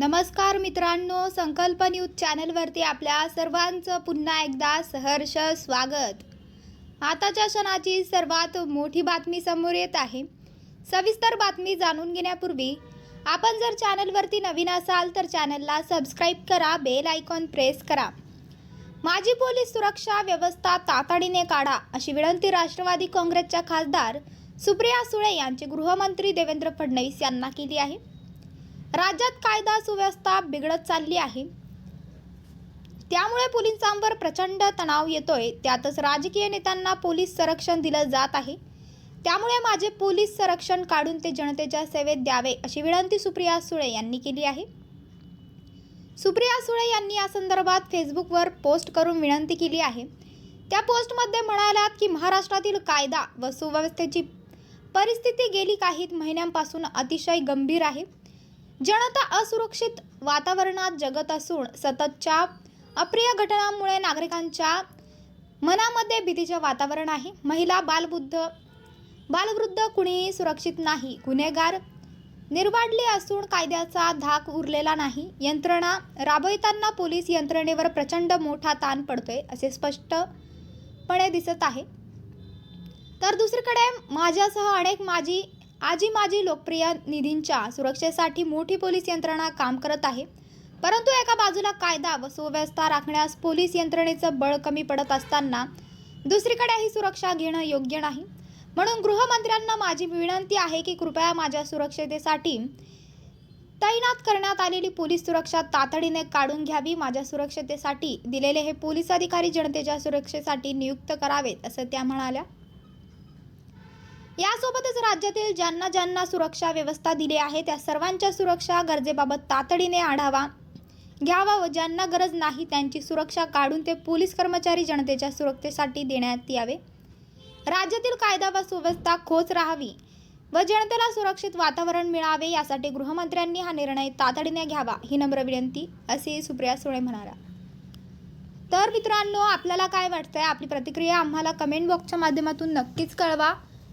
नमस्कार मित्रांनो संकल्प न्यूज चॅनलवरती आपल्या सर्वांचं पुन्हा एकदा सहर्ष स्वागत. आताच्या क्षणाची सर्वात मोठी बातमी समोर येत आहे. सविस्तर बातमी जाणून घेण्यापूर्वी आपण जर चॅनलवरती नवीन असाल तर चॅनलला सबस्क्राईब करा बेल आयकॉन प्रेस करा. माजी पोलीस सुरक्षा व्यवस्था तातडीने काढा अशी विनंती राष्ट्रवादी काँग्रेसच्या खासदार सुप्रिया सुळे यांचे गृहमंत्री देवेंद्र फडणवीस यांना केली आहे. राज्यात कायदा सुव्यवस्था बिघडत चालली आहे. त्यामुळे पोलिसांवर प्रचंड तणाव येतोय. त्यातच राजकीय नेत्यांना पोलीस संरक्षण दिलं जात आहे. त्यामुळे माझे पोलीस संरक्षण काढून ते जनतेच्या सेवेत द्यावे अशी विनंती सुप्रिया सुळे यांनी केली आहे. सुप्रिया सुळे यांनी या संदर्भात फेसबुकवर पोस्ट करून विनंती केली आहे. त्या पोस्टमध्ये म्हणाल्यात की महाराष्ट्रातील कायदा व सुव्यवस्थेची परिस्थिती गेली काही महिन्यांपासून अतिशय गंभीर आहे. जनता असुरक्षित वातावरणात जगत असून सततच्या अप्रिय घटनांमुळे नागरिकांच्या मनामध्ये भीतीचे वातावरण आहे. महिला बालबुद्ध बालवृद्ध कुणीही सुरक्षित नाही. गुन्हेगार निर्वाढले असून कायद्याचा धाक उरलेला नाही. यंत्रणा राबविताना पोलीस यंत्रणेवर प्रचंड मोठा ताण पडतोय असे स्पष्टपणे दिसत आहे. तर दुसरीकडे माझ्यासह अनेक माजी आजी माजी लोकप्रिय निधींच्या सुरक्षेसाठी मोठी पोलीस यंत्रणा काम करत आहे. परंतु एका बाजूला कायदा व सुव्यवस्था राखण्यास पोलीस यंत्रणेचं बळ कमी पडत असताना दुसरीकडे ही सुरक्षा घेणं योग्य नाही. म्हणून गृहमंत्र्यांना माझी विनंती आहे की कृपया माझ्या सुरक्षतेसाठी तैनात करण्यात आलेली पोलीस सुरक्षा तातडीने काढून घ्यावी माझ्या सुरक्षतेसाठी दिलेले हे पोलीस अधिकारी जनतेच्या सुरक्षेसाठी नियुक्त करावेत असं त्या म्हणाल्या. यासोबतच राज्यातील ज्यांना ज्यांना सुरक्षा व्यवस्था दिली आहे त्या सर्वांच्या सुरक्षा गरजेबाबत तातडीने आढावा घ्यावा व ज्यांना गरज नाही त्यांची सुरक्षा काढून ते पोलीस कर्मचारी जनतेच्या सुरक्षेसाठी देण्यात यावे. राज्यातील कायदा व सुव्यवस्था खोच राहावी व जनतेला सुरक्षित वातावरण मिळावे यासाठी गृहमंत्र्यांनी हा निर्णय तातडीने घ्यावा ही नम्र विनंती असे सुप्रिया सुळे म्हणाला. तर मित्रांनो आपल्याला काय वाटतंय? आपली प्रतिक्रिया आम्हाला कमेंट बॉक्सच्या माध्यमातून नक्कीच कळवा.